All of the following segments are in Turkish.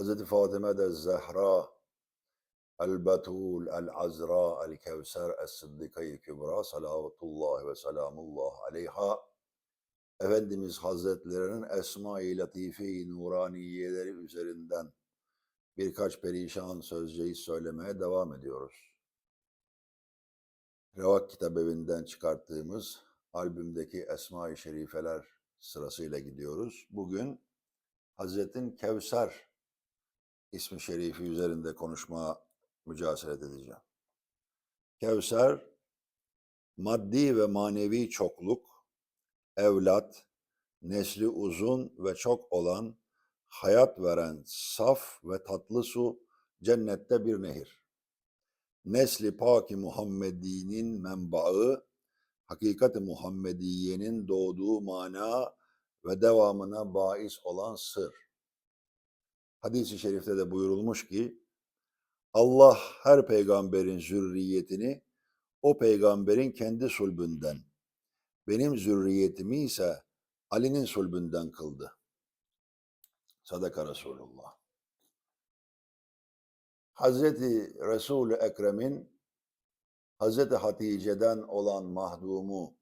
Hazreti Fatıma de Zehra, El-Betul, El-Azra, El-Kevser, Es-Sıddika-i Kübra, salavatullahi ve selamullah aleyha, Efendimiz Hazretlerinin Esma-i Latife-i Nuraniyeleri üzerinden birkaç perişan sözceği söylemeye devam ediyoruz. Revak Kitabevi'nden çıkarttığımız albümdeki Esma-i Şerifeler sırasıyla gidiyoruz. Bugün Hazretin Kevser ismi şerifi üzerinde konuşmaya mücadele edeceğim. Kevser, maddi ve manevi çokluk, evlat, nesli uzun ve çok olan, hayat veren saf ve tatlı su, cennette bir nehir. Nesli Paki Muhammedi'nin menbaı, hakikat-i Muhammediye'nin doğduğu mana ve devamına bais olan sır. Hadis-i şerifte de buyurulmuş ki, Allah her peygamberin zürriyetini o peygamberin kendi sulbünden, benim zürriyetimi ise Ali'nin sulbünden kıldı. Sadaka Resulullah. Hazreti Resul-i Ekrem'in Hazreti Hatice'den olan mahdumu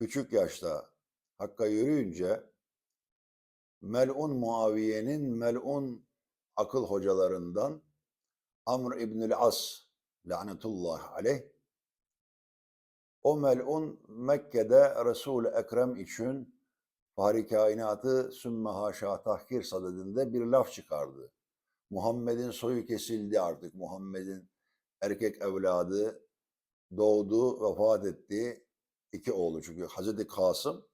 küçük yaşta Hakk'a yürüyünce melun Muaviye'nin melun akıl hocalarından Amr İbnül As lanetullah aleyh o melun Mekke'de Resul-i Ekrem için Fahri Kainatı Sümme Haşa Tahkir sadedinde bir laf çıkardı. Muhammed'in soyu kesildi artık. Muhammed'in erkek evladı doğdu, vefat etti. İki oğlu çünkü Hazreti Kasım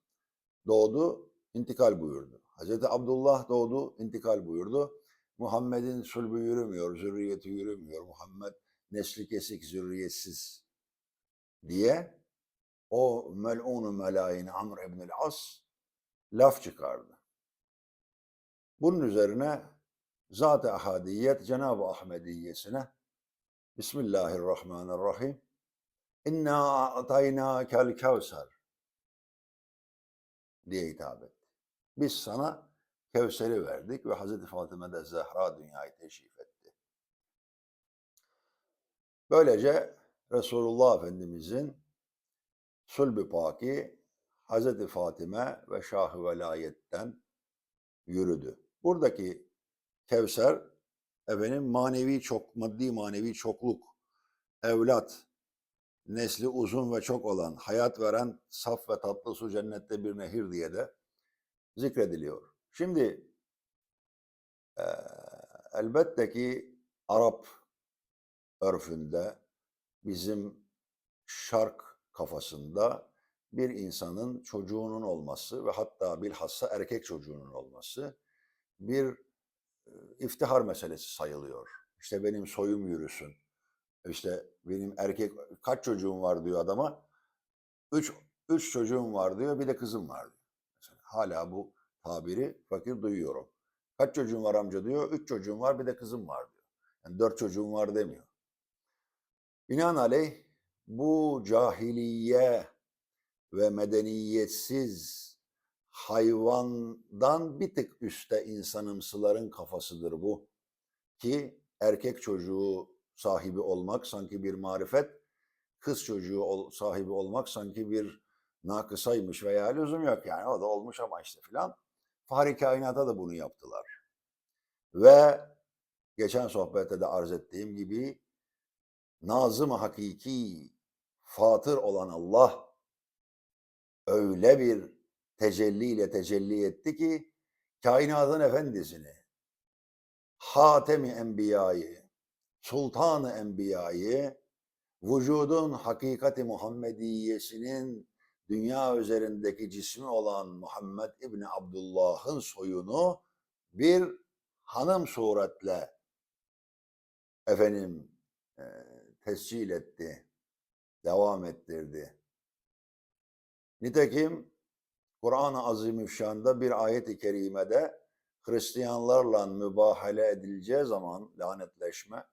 doğdu, intikal buyurdu. Hazreti Abdullah doğdu, intikal buyurdu. Muhammed'in sulbü yürümüyor, zürriyeti yürümüyor. Muhammed nesli kesik, zürriyetsiz diye o mel'un melayin Amr ibn as laf çıkardı. Bunun üzerine Zat-ı Ahadiyet Cenab-ı Ahmediyesine Bismillahirrahmanirrahim İnna a'taynakel kevser diye hitap etti. Biz sana Kevser'i verdik ve Hazreti Fatıma da Zehra dünyayı teşrif etti. Böylece Resulullah Efendimizin sulb-i paki Hazreti Fatime ve Şah-ı Velayet'ten yürüdü. Buradaki Kevser efendim manevi çok maddi manevi çokluk, evlat, nesli uzun ve çok olan, hayat veren saf ve tatlı su cennette bir nehir diye de zikrediliyor. Şimdi e, elbette ki Arap örfünde bizim şark kafasında bir insanın çocuğunun olması ve hatta bilhassa erkek çocuğunun olması bir iftihar meselesi sayılıyor. İşte benim soyum yürüsün. İşte benim erkek kaç çocuğum var diyor adama. Üç, üç çocuğum var diyor bir de kızım var diyor. Hala bu tabiri fakir duyuyorum. Kaç çocuğun var amca diyor. Üç çocuğum var bir de kızım var diyor. Yani dört çocuğum var demiyor. Binaenaleyh bu cahiliye ve medeniyetsiz hayvandan bir tık üstte insanımsıların kafasıdır bu. Ki erkek çocuğu sahibi olmak sanki bir marifet, kız çocuğu sahibi olmak sanki bir nakısaymış veya lüzum yok yani o da olmuş ama işte filan. Fahri kainata da bunu yaptılar. Ve geçen sohbette de arz ettiğim gibi nazım hakiki fatır olan Allah öyle bir tecelliyle tecelli etti ki kainatın efendisini Hatemi Enbiya'yı, Sultanı Enbiya'yı, vücudun hakikati Muhammediyesinin dünya üzerindeki cismi olan Muhammed İbni Abdullah'ın soyunu bir hanım suretle efendim e, tescil etti, devam ettirdi. Nitekim Kur'an-ı Azimüşşan'da bir ayet-i kerimede Hristiyanlarla mübahale edileceği zaman lanetleşme,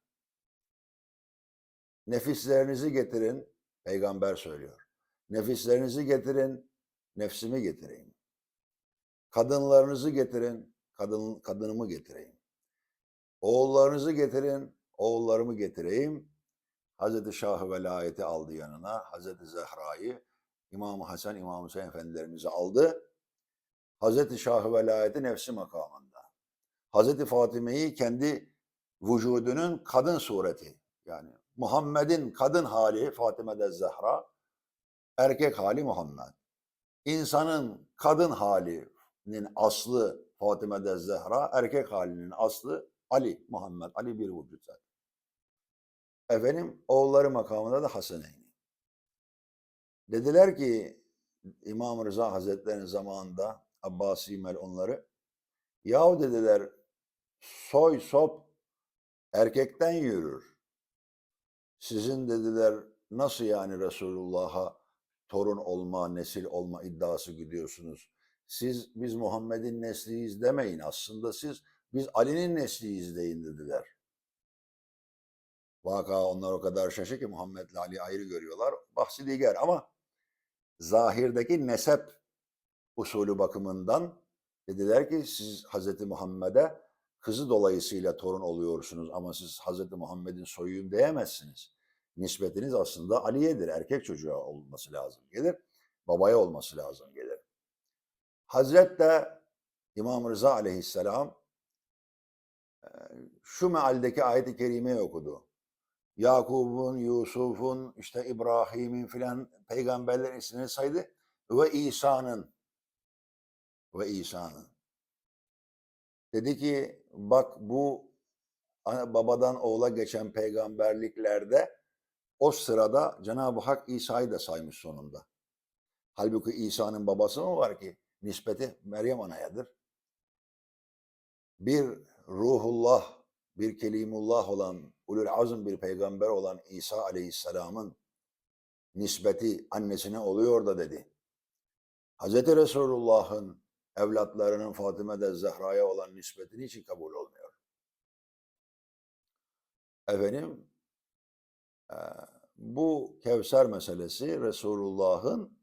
nefislerinizi getirin, peygamber söylüyor. Nefislerinizi getirin, nefsimi getireyim. Kadınlarınızı getirin, kadın, kadınımı getireyim. Oğullarınızı getirin, oğullarımı getireyim. Hazreti Şah velayeti aldı yanına. Hazreti Zehra'yı İmam Hasan, İmam Hüseyin efendilerimizi aldı. Hazreti Şah velayeti nefsi makamında. Hazreti Fatime'yi kendi vücudunun kadın sureti yani Muhammed'in kadın hali Fatime de Zehra, erkek hali Muhammed. İnsanın kadın halinin aslı Fatime Zehra, erkek halinin aslı Ali, Muhammed. Ali bir vücut zaten. Efendim oğulları makamında da Hasaneyni. Dediler ki İmam Rıza Hazretleri'nin zamanında Abbasi onları yahu dediler soy sop erkekten yürür. Sizin dediler nasıl yani Resulullah'a torun olma, nesil olma iddiası gidiyorsunuz? Siz biz Muhammed'in nesliyiz demeyin. Aslında siz biz Ali'nin nesliyiz deyin dediler. Vaka onlar o kadar şaşı ki Muhammed'le Ali ayrı görüyorlar. Bahsi diğer ama zahirdeki nesep usulü bakımından dediler ki siz Hazreti Muhammed'e kızı dolayısıyla torun oluyorsunuz ama siz Hazreti Muhammed'in soyuyum diyemezsiniz. Nispetiniz aslında Ali'yedir. Erkek çocuğa olması lazım gelir. Babaya olması lazım gelir. Hazret de İmam Rıza aleyhisselam şu mealdeki ayet-i kerimeyi okudu. Yakub'un, Yusuf'un, işte İbrahim'in filan peygamberlerin ismini saydı. Ve İsa'nın ve İsa'nın. Dedi ki bak bu babadan oğula geçen peygamberliklerde o sırada Cenab-ı Hak İsa'yı da saymış sonunda. Halbuki İsa'nın babası mı var ki? Nispeti Meryem Ana'yadır. Bir ruhullah, bir kelimullah olan, ulul azm bir peygamber olan İsa aleyhisselamın nispeti annesine oluyor da dedi. Hazreti Resulullah'ın evlatlarının Fatime de Zehra'ya olan nispeti niçin kabul olmuyor? Efendim, bu Kevser meselesi Resulullah'ın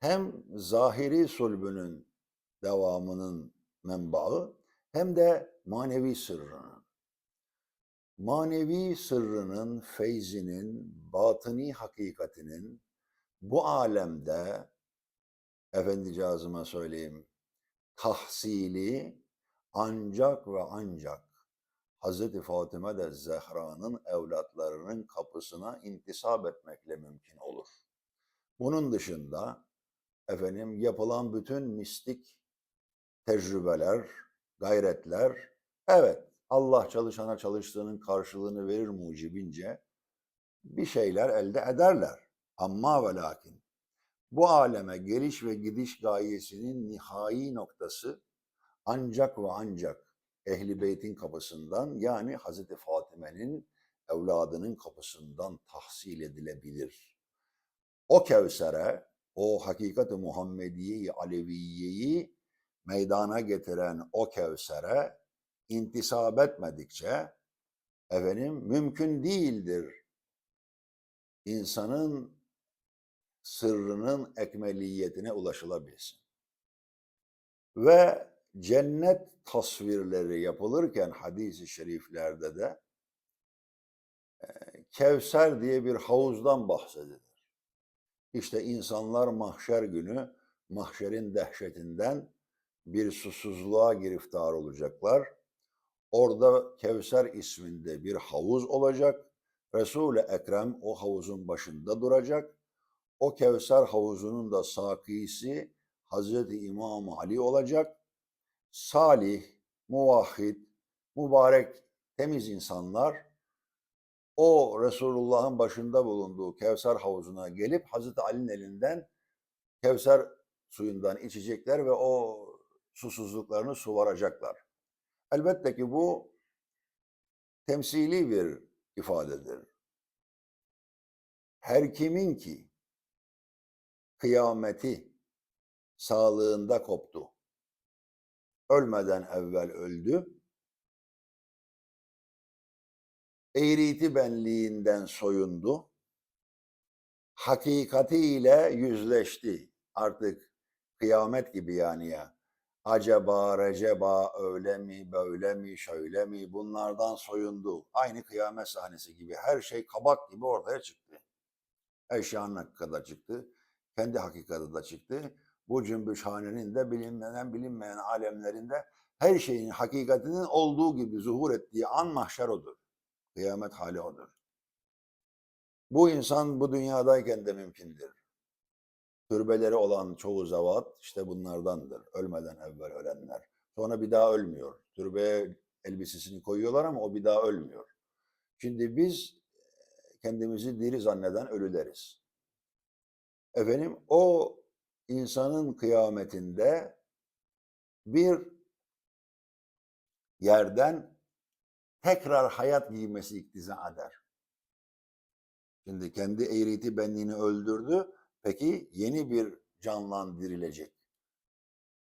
hem zahiri sulbünün devamının menbaı hem de manevi sırrının. Manevi sırrının, feyzinin, batıni hakikatinin bu alemde efendicazıma söyleyeyim tahsili ancak ve ancak Hazreti Fatime de Zehra'nın evlatlarının kapısına intisap etmekle mümkün olur. Bunun dışında efendim yapılan bütün mistik tecrübeler, gayretler evet Allah çalışana çalıştığının karşılığını verir mucibince bir şeyler elde ederler. Amma ve lakin bu aleme geliş ve gidiş gayesinin nihai noktası ancak ve ancak Ehli Beyt'in kapısından yani Hazreti Fatime'nin evladının kapısından tahsil edilebilir. O Kevser'e, o hakikat-ı Muhammediye-i Aleviye'yi meydana getiren o Kevser'e intisap etmedikçe efendim mümkün değildir insanın sırrının ekmeliyetine ulaşılabilsin. Ve cennet tasvirleri yapılırken hadis-i şeriflerde de e, Kevser diye bir havuzdan bahsedilir. İşte insanlar mahşer günü mahşerin dehşetinden bir susuzluğa giriftar olacaklar. Orada Kevser isminde bir havuz olacak. Resul-i Ekrem o havuzun başında duracak. O Kevser havuzunun da sakisi Hazreti İmam Ali olacak. Salih, muvahhid, mübarek, temiz insanlar o Resulullah'ın başında bulunduğu Kevser havuzuna gelip Hazreti Ali'nin elinden Kevser suyundan içecekler ve o susuzluklarını suvaracaklar. Elbette ki bu temsili bir ifadedir. Her kimin ki kıyameti sağlığında koptu. Ölmeden evvel öldü. Eğriti benliğinden soyundu. Hakikatiyle yüzleşti. Artık kıyamet gibi yani ya. acaba receba öyle mi böyle mi şöyle mi bunlardan soyundu. Aynı kıyamet sahnesi gibi her şey kabak gibi ortaya çıktı. Eşyanın hakikati da çıktı. Kendi hakikati de çıktı. Bu cümbüşhanenin de bilinmeyen bilinmeyen alemlerinde her şeyin hakikatinin olduğu gibi zuhur ettiği an mahşer odur. Kıyamet hali odur. Bu insan bu dünyadayken de mümkündür. Türbeleri olan çoğu zevat işte bunlardandır. Ölmeden evvel ölenler. Sonra bir daha ölmüyor. Türbeye elbisesini koyuyorlar ama o bir daha ölmüyor. Şimdi biz kendimizi diri zanneden ölüleriz. Efendim o insanın kıyametinde bir yerden tekrar hayat giymesi iktiza eder. Şimdi kendi eğriti benliğini öldürdü. Peki yeni bir canlan dirilecek.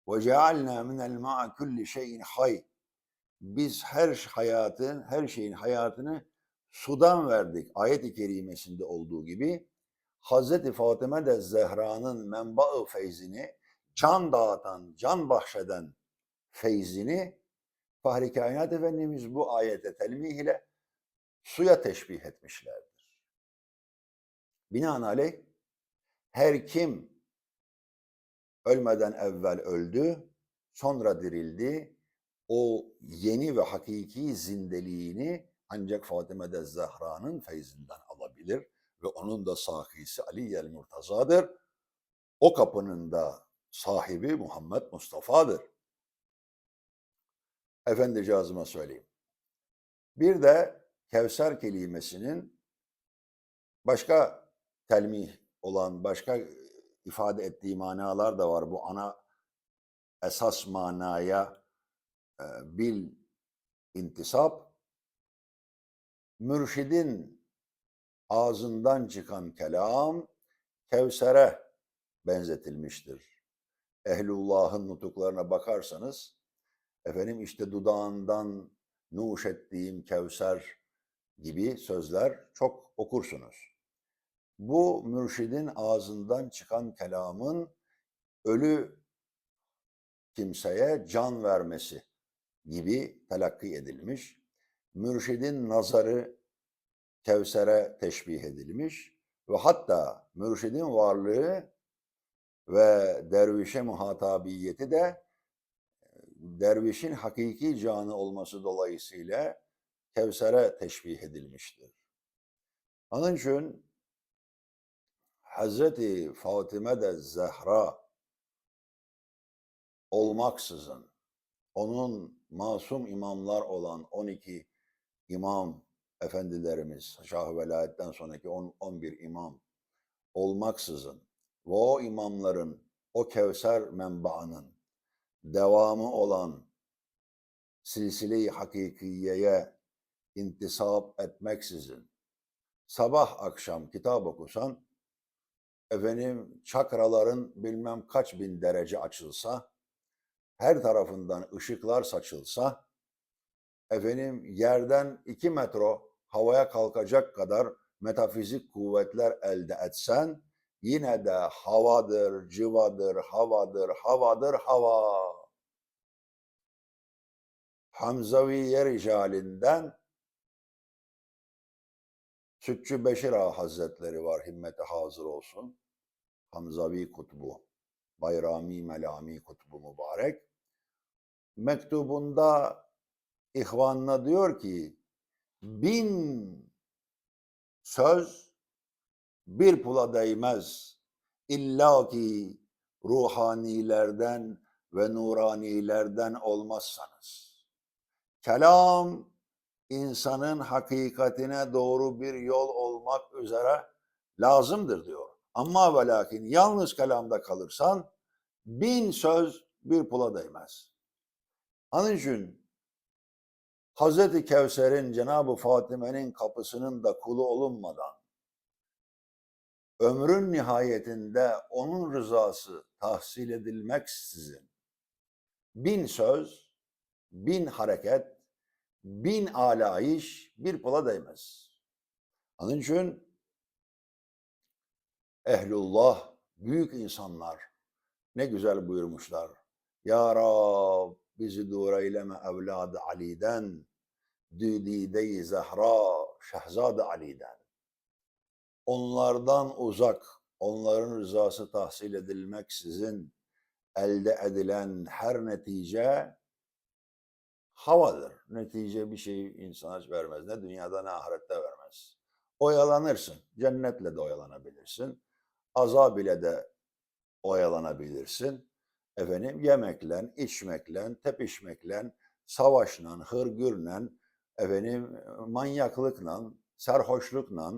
Ve cealna minel ma'a kulli şeyin hay. Biz her hayatın, her şeyin hayatını sudan verdik. Ayet-i kerimesinde olduğu gibi Hazreti Fatıma de Zehra'nın menba-ı feyzini, can dağıtan, can bahşeden feyzini Fahri Kainat Efendimiz bu ayete telmih ile suya teşbih etmişlerdir. Binaenaleyh her kim ölmeden evvel öldü, sonra dirildi, o yeni ve hakiki zindeliğini ancak Fatıma de Zehra'nın feyzinden alabilir ve onun da sahisi Ali el Murtaza'dır. O kapının da sahibi Muhammed Mustafa'dır. Efendicazıma söyleyeyim. Bir de Kevser kelimesinin başka telmih olan, başka ifade ettiği manalar da var. Bu ana esas manaya e, bil intisap, mürşidin ağzından çıkan kelam Kevser'e benzetilmiştir. Ehlullah'ın nutuklarına bakarsanız, efendim işte dudağından nuş ettiğim Kevser gibi sözler çok okursunuz. Bu mürşidin ağzından çıkan kelamın ölü kimseye can vermesi gibi telakki edilmiş. Mürşidin nazarı Kevser'e teşbih edilmiş ve hatta mürşidin varlığı ve dervişe muhatabiyeti de dervişin hakiki canı olması dolayısıyla Kevser'e teşbih edilmiştir. Onun için Hazreti Fatime de Zehra olmaksızın onun masum imamlar olan 12 imam efendilerimiz, Şah-ı Velayet'ten sonraki 10, 11 imam olmaksızın ve o imamların, o Kevser menbaının devamı olan silsile-i hakikiyeye intisap etmeksizin sabah akşam kitap okusan efendim çakraların bilmem kaç bin derece açılsa her tarafından ışıklar saçılsa efendim yerden iki metro havaya kalkacak kadar metafizik kuvvetler elde etsen yine de havadır, civadır, havadır, havadır, hava. Hamzaviye ricalinden Sütçü Beşir Ağa Hazretleri var, himmete hazır olsun. Hamzavi kutbu, Bayrami Melami kutbu mübarek. Mektubunda ihvanına diyor ki, bin söz bir pula değmez. İlla ki ruhanilerden ve nuranilerden olmazsanız. Kelam insanın hakikatine doğru bir yol olmak üzere lazımdır diyor. Ama ve lakin yalnız kelamda kalırsan bin söz bir pula değmez. Onun için Hazreti Kevser'in Cenab-ı Fatime'nin kapısının da kulu olunmadan ömrün nihayetinde onun rızası tahsil edilmeksizin bin söz, bin hareket, bin alayış bir pula değmez. Onun için ehlullah, büyük insanlar ne güzel buyurmuşlar. Ya Rab bizi dur eyleme evladı Ali'den, düdide-i Zehra Şehzade Ali'den. Onlardan uzak, onların rızası tahsil edilmeksizin elde edilen her netice havadır. Netice bir şey insana vermez. Ne dünyada ne ahirette vermez. Oyalanırsın. Cennetle de oyalanabilirsin. Azab ile de oyalanabilirsin. Efendim yemekle, içmekle, tepişmekle, savaşla, hırgürle, efendim manyaklıkla, serhoşlukla,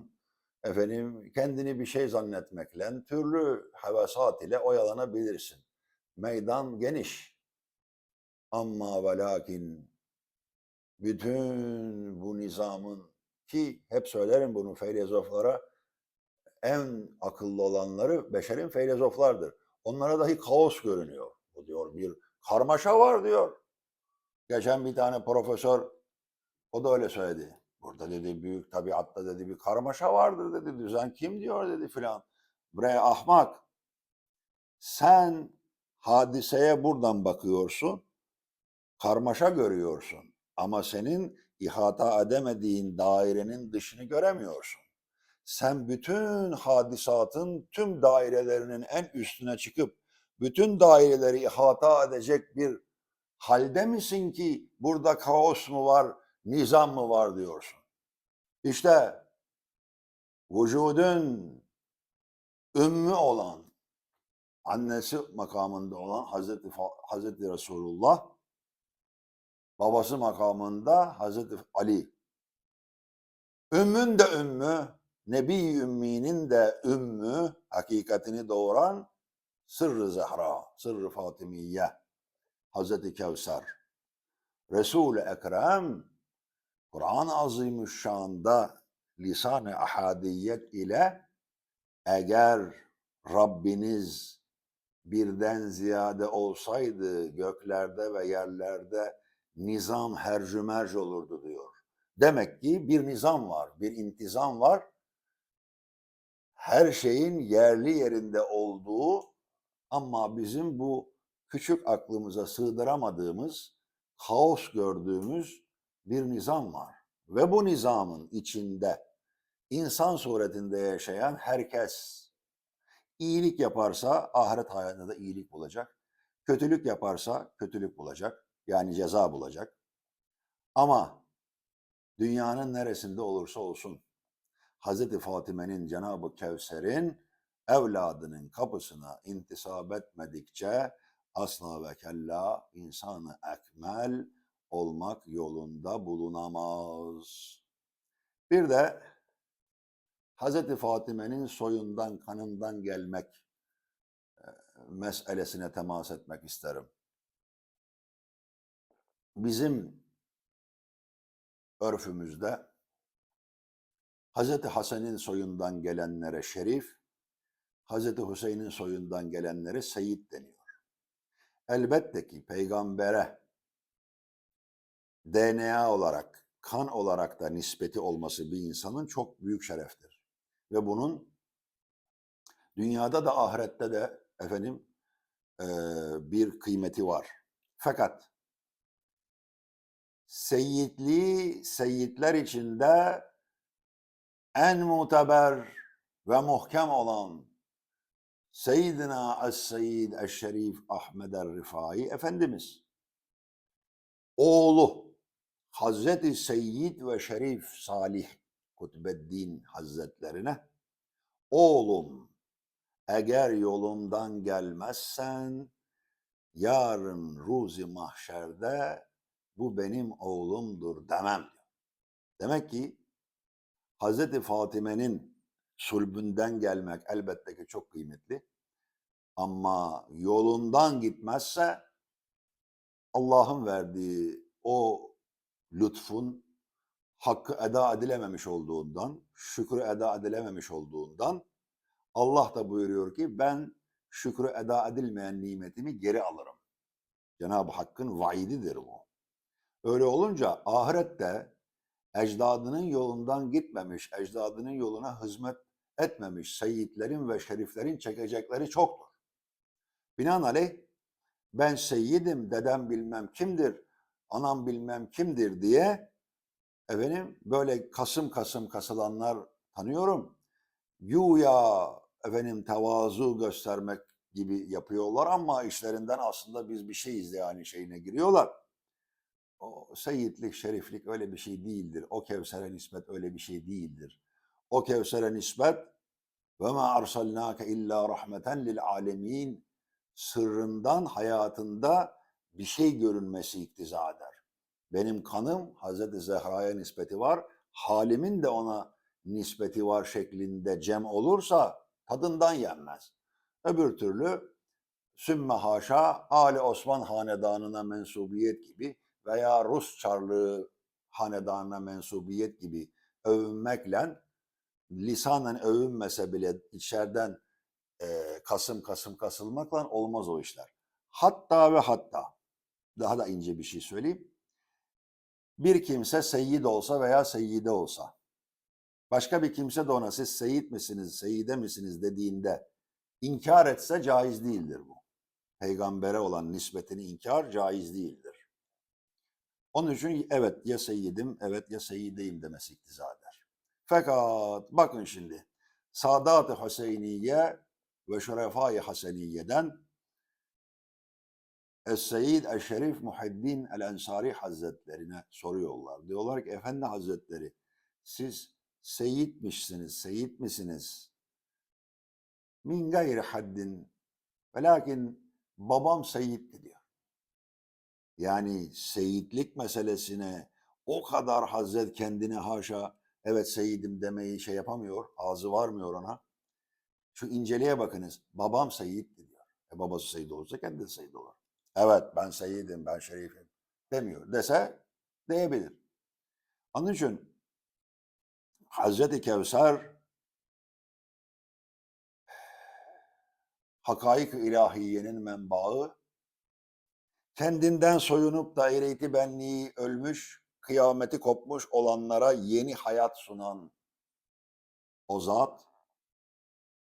efendim kendini bir şey zannetmekle, türlü hevesat ile oyalanabilirsin. Meydan geniş. Ama ve lakin bütün bu nizamın ki hep söylerim bunu filozoflara en akıllı olanları beşerin filozoflardır. Onlara dahi kaos görünüyor. Bu diyor bir karmaşa var diyor. Geçen bir tane profesör o da öyle söyledi. Burada dedi büyük tabiatta dedi bir karmaşa vardır dedi. Düzen kim diyor dedi filan. Bre ahmak. Sen hadiseye buradan bakıyorsun. Karmaşa görüyorsun. Ama senin ihata edemediğin dairenin dışını göremiyorsun. Sen bütün hadisatın tüm dairelerinin en üstüne çıkıp bütün daireleri ihata edecek bir halde misin ki burada kaos mu var, nizam mı var diyorsun. İşte vücudun ümmü olan, annesi makamında olan Hazreti, Hazreti Resulullah, babası makamında Hazreti Ali. Ümmün de ümmü, Nebi Ümmi'nin de ümmü, hakikatini doğuran Sırrı Zehra, Sırrı Fatimiye, Hazreti Kevser. Resul-i Ekrem, Kur'an-ı Azimüşşan'da lisan-ı ahadiyet ile eğer Rabbiniz birden ziyade olsaydı göklerde ve yerlerde nizam hercümerc olurdu diyor. Demek ki bir nizam var, bir intizam var. Her şeyin yerli yerinde olduğu ama bizim bu küçük aklımıza sığdıramadığımız, kaos gördüğümüz bir nizam var. Ve bu nizamın içinde insan suretinde yaşayan herkes iyilik yaparsa ahiret hayatında da iyilik bulacak. Kötülük yaparsa kötülük bulacak. Yani ceza bulacak. Ama dünyanın neresinde olursa olsun Hazreti Fatime'nin Cenab-ı Kevser'in evladının kapısına intisap etmedikçe asla ve kella insanı ekmel olmak yolunda bulunamaz. Bir de Hazreti Fatime'nin soyundan, kanından gelmek e, meselesine temas etmek isterim. Bizim örfümüzde Hazreti Hasan'ın soyundan gelenlere şerif, Hazreti Hüseyin'in soyundan gelenlere seyit deniyor. Elbette ki peygambere DNA olarak, kan olarak da nispeti olması bir insanın çok büyük şereftir. Ve bunun dünyada da ahirette de efendim eee, bir kıymeti var. Fakat seyitliği seyitler içinde en muteber ve muhkem olan Seyyidina Es-Seyyid Eş-Şerif Ahmed Er-Rifai Efendimiz oğlu Hazreti Seyyid ve Şerif Salih Kutbeddin Hazretlerine oğlum eğer yolumdan gelmezsen yarın ruzi mahşerde bu benim oğlumdur demem. Demek ki Hazreti Fatime'nin sulbünden gelmek elbette ki çok kıymetli. Ama yolundan gitmezse Allah'ın verdiği o lütfun hakkı eda edilememiş olduğundan, şükrü eda edilememiş olduğundan Allah da buyuruyor ki ben şükrü eda edilmeyen nimetimi geri alırım. Cenab-ı Hakk'ın vaididir bu. Öyle olunca ahirette ecdadının yolundan gitmemiş, ecdadının yoluna hizmet etmemiş seyitlerin ve şeriflerin çekecekleri çoktur. Binaenaleyh ben seyyidim, dedem bilmem kimdir, anam bilmem kimdir diye efendim böyle kasım kasım kasılanlar tanıyorum. Güya efendim tevazu göstermek gibi yapıyorlar ama işlerinden aslında biz bir şeyiz yani şeyine giriyorlar. O seyitlik, şeriflik öyle bir şey değildir. O Kevser'e nispet öyle bir şey değildir. O Kevser'e nispet ve ma arsalnake illa rahmeten lil alemin sırrından hayatında bir şey görünmesi iktiza eder. Benim kanım Hazreti Zehra'ya nispeti var. Halimin de ona nispeti var şeklinde cem olursa tadından yenmez. Öbür türlü sümme haşa Ali Osman Hanedanı'na mensubiyet gibi veya Rus Çarlığı Hanedanı'na mensubiyet gibi övünmekle lisanen övünmese bile içeriden eee, kasım kasım kasılmakla olmaz o işler. Hatta ve hatta daha da ince bir şey söyleyeyim. Bir kimse seyyid olsa veya seyyide olsa başka bir kimse de ona siz seyyid misiniz, seyyide misiniz dediğinde inkar etse caiz değildir bu. Peygambere olan nispetini inkar caiz değildir. Onun için evet ya seyyidim, evet ya seyyideyim demesi iktiza eder. Fakat bakın şimdi Sadat-ı Hüseyniye ve Şerefai Haseniye'den Es-Seyyid El-Şerif Muhiddin El-Ensari Hazretlerine soruyorlar. Diyorlar ki Efendi Hazretleri siz seyitmişsiniz, seyit misiniz? Min gayri haddin ve lakin babam seyitti diyor. Yani seyitlik meselesine o kadar Hazret kendine haşa evet seyidim demeyi şey yapamıyor, ağzı varmıyor ona. Şu inceliğe bakınız. Babam seyitti diyor. E babası seyit olursa kendi de seyit olur. Evet ben seyidim, ben şerifim demiyor. Dese diyebilir. Onun için Hazreti Kevser hakaik ilahiyenin menbaı kendinden soyunup daireti benliği ölmüş, kıyameti kopmuş olanlara yeni hayat sunan o zat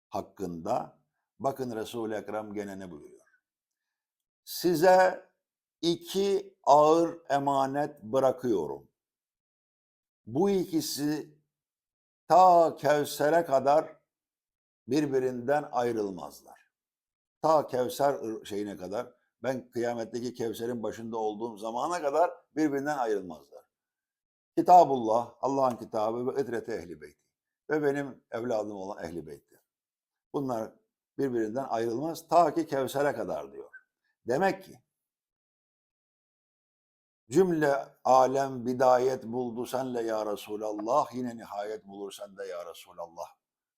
hakkında bakın Resul-i Ekrem gene ne buyuruyor? Size iki ağır emanet bırakıyorum. Bu ikisi ta Kevser'e kadar birbirinden ayrılmazlar. Ta Kevser şeyine kadar ben kıyametteki Kevser'in başında olduğum zamana kadar birbirinden ayrılmazlar. Kitabullah, Allah'ın kitabı ve itreti ehli beyti ve benim evladım olan ehli beyttir. Bunlar birbirinden ayrılmaz ta ki Kevser'e kadar diyor. Demek ki cümle alem bidayet buldu senle ya Resulallah yine nihayet bulur sende ya Resulallah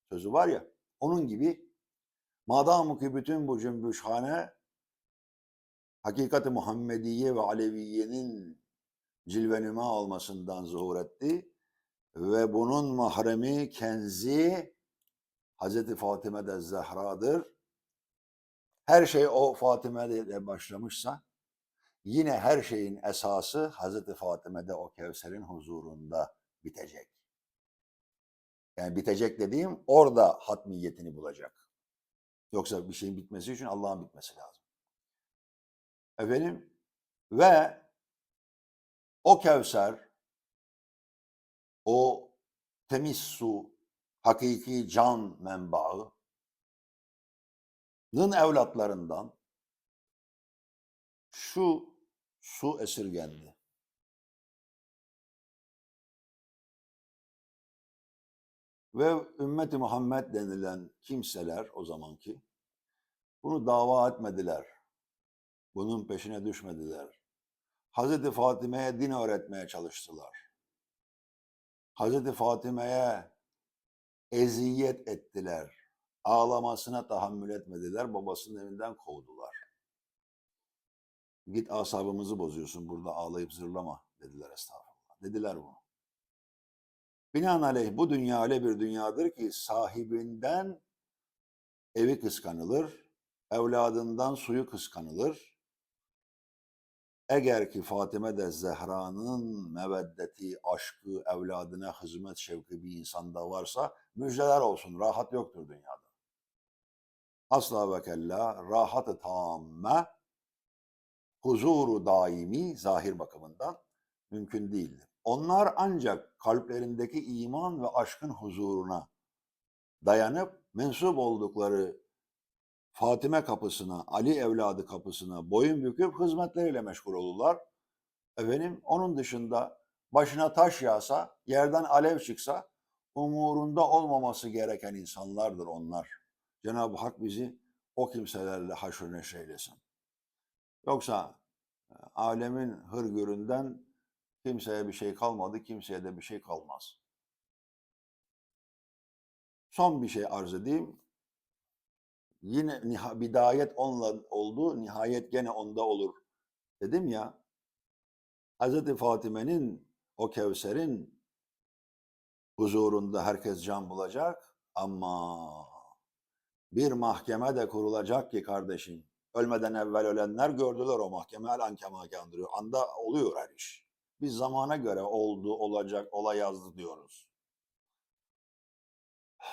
sözü var ya onun gibi madamı ki bütün bu cümbüşhane hakikati Muhammediye ve Aleviye'nin cilvenüma olmasından zuhur etti ve bunun mahremi kenzi Hazreti Fatime de Zehra'dır. Her şey o Fatime ile başlamışsa yine her şeyin esası Hazreti Fatime'de o Kevser'in huzurunda bitecek. Yani bitecek dediğim orada hatmiyetini bulacak. Yoksa bir şeyin bitmesi için Allah'ın bitmesi lazım. Efendim ve o Kevser o temiz su, hakiki can menbaı evlatlarından şu su esirgendi. Ve ümmeti Muhammed denilen kimseler o zamanki bunu dava etmediler. Bunun peşine düşmediler. Hazreti Fatime'ye din öğretmeye çalıştılar. Hazreti Fatime'ye eziyet ettiler. Ağlamasına tahammül etmediler. Babasının evinden kovdular. Git asabımızı bozuyorsun burada ağlayıp zırlama dediler estağfurullah. Dediler bunu. Binaenaleyh bu dünya öyle bir dünyadır ki sahibinden evi kıskanılır, evladından suyu kıskanılır. Eğer ki Fatime de Zehra'nın meveddeti, aşkı, evladına hizmet şevki bir insanda varsa müjdeler olsun. Rahat yoktur dünyada. Asla ve kella rahat-ı tamme huzuru daimi zahir bakımından mümkün değildir. Onlar ancak kalplerindeki iman ve aşkın huzuruna dayanıp mensup oldukları Fatime kapısına, Ali evladı kapısına boyun büküp hizmetleriyle meşgul olurlar. Efendim onun dışında başına taş yağsa, yerden alev çıksa umurunda olmaması gereken insanlardır onlar. Cenab-ı Hak bizi o kimselerle haşr neşr eylesin. Yoksa e, alemin hırgüründen kimseye bir şey kalmadı, kimseye de bir şey kalmaz. Son bir şey arz edeyim. Yine bidayet onunla oldu, nihayet gene onda olur. Dedim ya, Hz. Fatime'nin, o Kevser'in huzurunda herkes can bulacak ama bir mahkeme de kurulacak ki kardeşim, ölmeden evvel ölenler gördüler o mahkeme, el ankemake andırıyor. Anda oluyor her iş. Biz zamana göre oldu, olacak, olay yazdı diyoruz.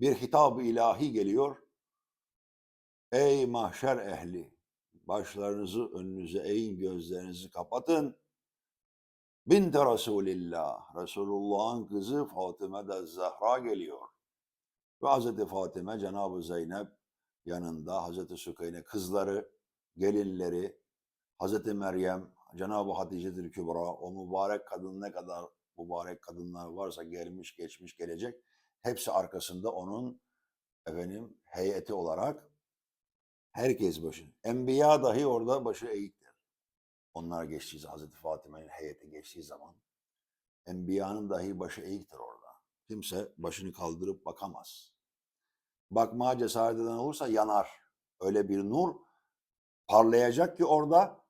Bir hitab-ı ilahi geliyor. Ey mahşer ehli, başlarınızı önünüze eğin, gözlerinizi kapatın. Bint Resulillah, Resulullah'ın kızı Fatıma da Zahra geliyor. Ve Hazreti Fatıma, Cenab-ı Zeynep yanında, Hazreti Sükeyne kızları, gelinleri, Hazreti Meryem, Cenab-ı Hatice'dir Kübra, o mübarek kadın ne kadar mübarek kadınlar varsa gelmiş, geçmiş, gelecek, hepsi arkasında onun efendim heyeti olarak herkes başı. Enbiya dahi orada başı eğiktir. Onlar geçtiği Hazreti Fatime'nin heyeti geçtiği zaman Enbiya'nın dahi başı eğiktir orada. Kimse başını kaldırıp bakamaz. Bakmaya cesaret eden olursa yanar. Öyle bir nur parlayacak ki orada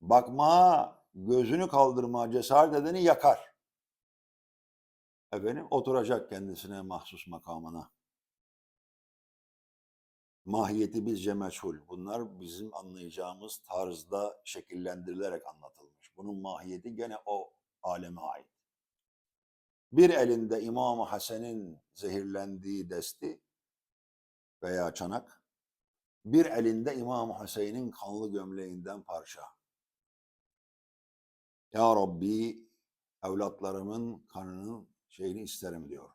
bakmaya, gözünü kaldırmaya cesaret edeni yakar. Efendim oturacak kendisine mahsus makamına. Mahiyeti bizce meçhul. Bunlar bizim anlayacağımız tarzda şekillendirilerek anlatılmış. Bunun mahiyeti gene o aleme ait. Bir elinde İmam-ı Hasen'in zehirlendiği desti veya çanak, bir elinde İmam-ı Hüseyin'in kanlı gömleğinden parça. Ya Rabbi evlatlarımın kanının şeyini isterim diyor.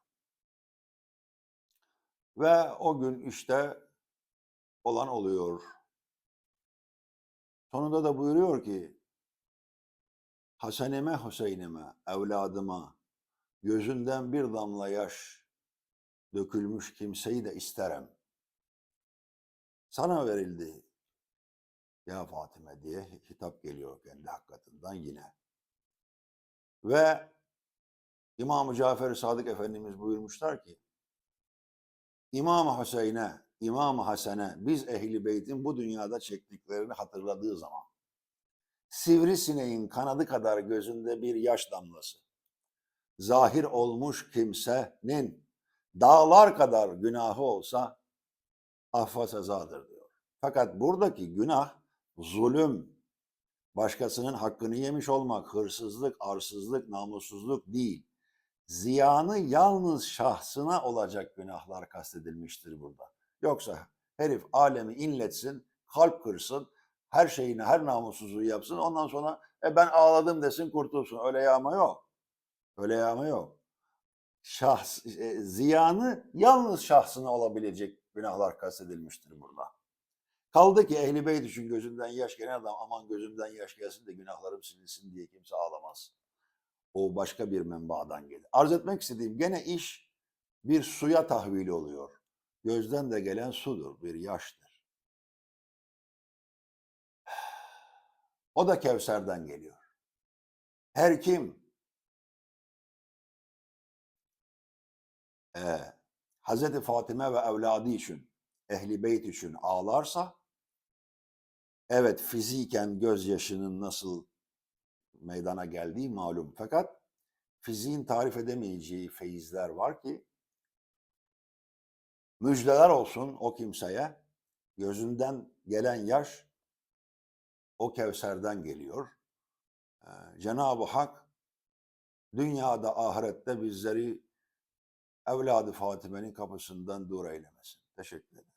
Ve o gün işte olan oluyor. Sonunda da buyuruyor ki Hasenime Hüseyinime, evladıma gözünden bir damla yaş dökülmüş kimseyi de isterim. Sana verildi ya Fatime diye hitap geliyor kendi hakikatinden yine. Ve İmam-ı Cafer-i Sadık Efendimiz buyurmuşlar ki İmam-ı Hüseyin'e, İmam-ı Hasen'e biz ehli beytin bu dünyada çektiklerini hatırladığı zaman sivrisineğin kanadı kadar gözünde bir yaş damlası zahir olmuş kimsenin dağlar kadar günahı olsa affa sezadır diyor. Fakat buradaki günah zulüm, başkasının hakkını yemiş olmak, hırsızlık, arsızlık, namussuzluk değil. Ziyanı yalnız şahsına olacak günahlar kastedilmiştir burada. Yoksa herif alemi inletsin, kalp kırsın, her şeyini, her namussuzluğu yapsın. Ondan sonra e ben ağladım desin kurtulsun. Öyle yağma yok. Öyle yağma yok. Şahs, e, ziyanı yalnız şahsına olabilecek günahlar kastedilmiştir burada. Kaldı ki ehli beyt için gözünden yaş gelen adam aman gözümden yaş gelsin de günahlarım silinsin diye kimse ağlamaz. O başka bir menbaadan gelir. Arz etmek istediğim gene iş bir suya tahvil oluyor. Gözden de gelen sudur, bir yaştır. O da Kevser'den geliyor. Her kim e, Hazreti Fatime ve evladı için, ehli beyt için ağlarsa, evet fiziken gözyaşının nasıl meydana geldiği malum. Fakat fiziğin tarif edemeyeceği feyizler var ki, müjdeler olsun o kimseye, gözünden gelen yaş o Kevser'den geliyor. Ee, Cenab-ı Hak dünyada ahirette bizleri evladı Fatime'nin kapısından dur eylemesin. Teşekkür ederim.